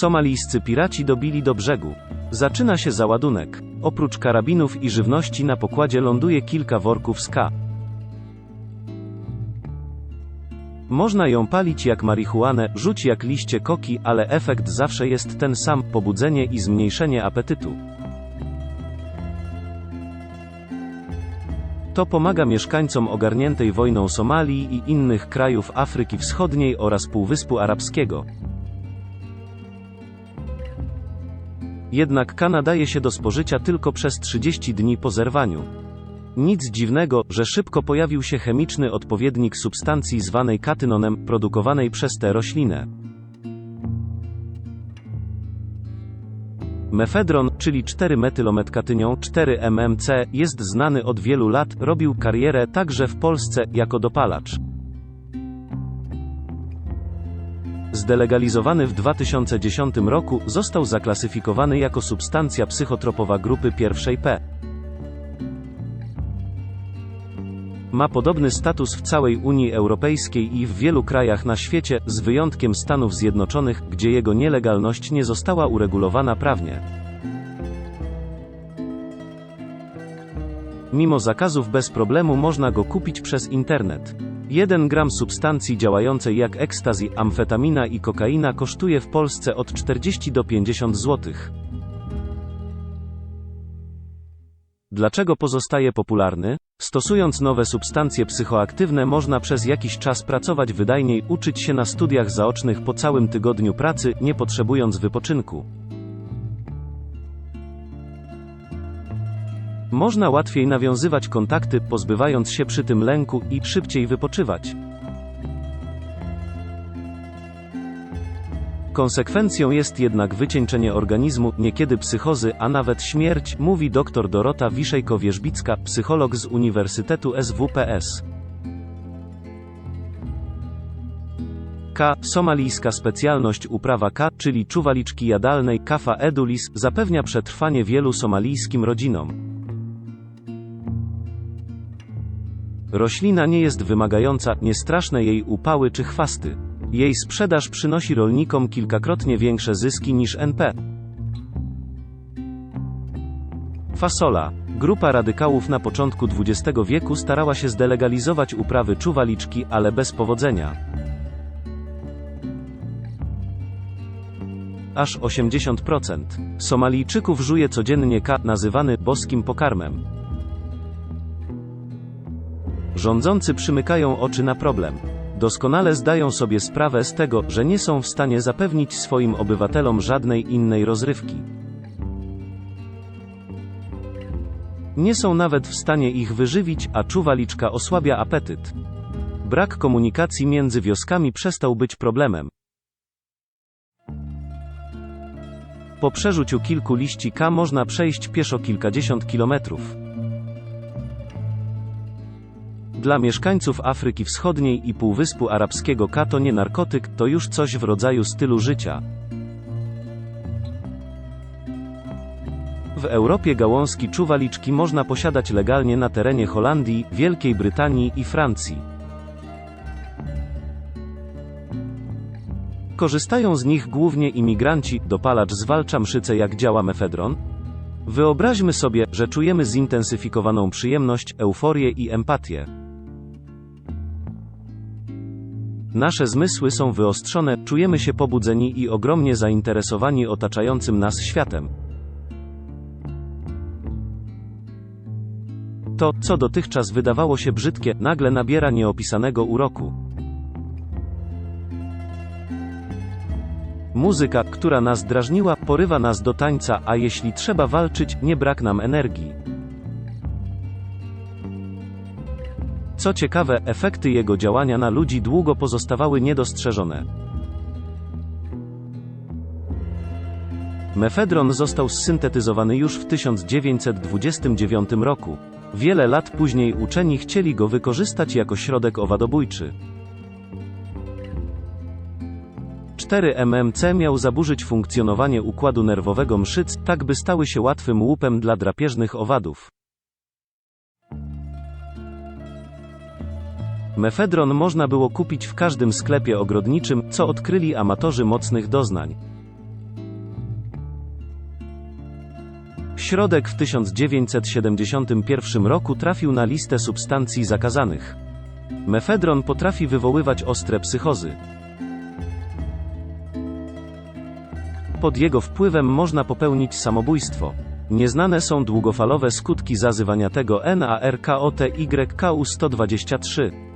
Somalijscy piraci dobili do brzegu. Zaczyna się załadunek. Oprócz karabinów i żywności na pokładzie ląduje kilka worków z K. Można ją palić jak marihuanę, rzuć jak liście koki, ale efekt zawsze jest ten sam, pobudzenie i zmniejszenie apetytu. To pomaga mieszkańcom ogarniętej wojną Somalii i innych krajów Afryki Wschodniej oraz Półwyspu Arabskiego. Jednak K nadaje się do spożycia tylko przez 30 dni po zerwaniu. Nic dziwnego, że szybko pojawił się chemiczny odpowiednik substancji zwanej katynonem, produkowanej przez tę roślinę. Mefedron, czyli 4-metylometkatynią 4-MMC, jest znany od wielu lat, robił karierę także w Polsce, jako dopalacz. Zdelegalizowany w 2010 roku, został zaklasyfikowany jako substancja psychotropowa grupy pierwszej P. Ma podobny status w całej Unii Europejskiej i w wielu krajach na świecie, z wyjątkiem Stanów Zjednoczonych, gdzie jego nielegalność nie została uregulowana prawnie. Mimo zakazów bez problemu można go kupić przez internet. 1 gram substancji działającej jak ekstazy, amfetamina i kokaina kosztuje w Polsce od 40 do 50 zł. Dlaczego pozostaje popularny? Stosując nowe substancje psychoaktywne można przez jakiś czas pracować wydajniej, uczyć się na studiach zaocznych po całym tygodniu pracy, nie potrzebując wypoczynku. Można łatwiej nawiązywać kontakty, pozbywając się przy tym lęku i szybciej wypoczywać. Konsekwencją jest jednak wycieńczenie organizmu, niekiedy psychozy, a nawet śmierć, mówi dr Dorota Wiszejko-Wierzbicka, psycholog z Uniwersytetu SWPS. K. Somalijska specjalność uprawa K, czyli czuwaliczki jadalnej Kafa edulis, zapewnia przetrwanie wielu somalijskim rodzinom. Roślina nie jest wymagająca, niestraszne jej upały czy chwasty. Jej sprzedaż przynosi rolnikom kilkakrotnie większe zyski niż NP. Fasola. Grupa radykałów na początku XX wieku starała się zdelegalizować uprawy czuwaliczki, ale bez powodzenia. Aż 80%. Somalijczyków żuje codziennie K, nazywany boskim pokarmem. Rządzący przymykają oczy na problem. Doskonale zdają sobie sprawę z tego, że nie są w stanie zapewnić swoim obywatelom żadnej innej rozrywki. Nie są nawet w stanie ich wyżywić, a czuwaliczka osłabia apetyt. Brak komunikacji między wioskami przestał być problemem. Po przerzuciu kilku liści K można przejść pieszo kilkadziesiąt kilometrów. Dla mieszkańców Afryki Wschodniej i Półwyspu Arabskiego K to nie narkotyk, to już coś w rodzaju stylu życia. W Europie gałązki czuwaliczki można posiadać legalnie na terenie Holandii, Wielkiej Brytanii i Francji. Korzystają z nich głównie imigranci, dopalacz zwalcza mszycę jak działa mefedron? Wyobraźmy sobie, że czujemy zintensyfikowaną przyjemność, euforię i empatię. Nasze zmysły są wyostrzone, czujemy się pobudzeni i ogromnie zainteresowani otaczającym nas światem. To, co dotychczas wydawało się brzydkie, nagle nabiera nieopisanego uroku. Muzyka, która nas drażniła, porywa nas do tańca, a jeśli trzeba walczyć, nie brak nam energii. Co ciekawe, efekty jego działania na ludzi długo pozostawały niedostrzeżone. Mefedron został zsyntetyzowany już w 1929 roku. Wiele lat później uczeni chcieli go wykorzystać jako środek owadobójczy. 4-MMC miał zaburzyć funkcjonowanie układu nerwowego mszyc, tak by stały się łatwym łupem dla drapieżnych owadów. Mefedron można było kupić w każdym sklepie ogrodniczym, co odkryli amatorzy mocnych doznań. Środek w 1971 roku trafił na listę substancji zakazanych. Mefedron potrafi wywoływać ostre psychozy. Pod jego wpływem można popełnić samobójstwo. Nieznane są długofalowe skutki zazywania tego NARKOTYKU 123.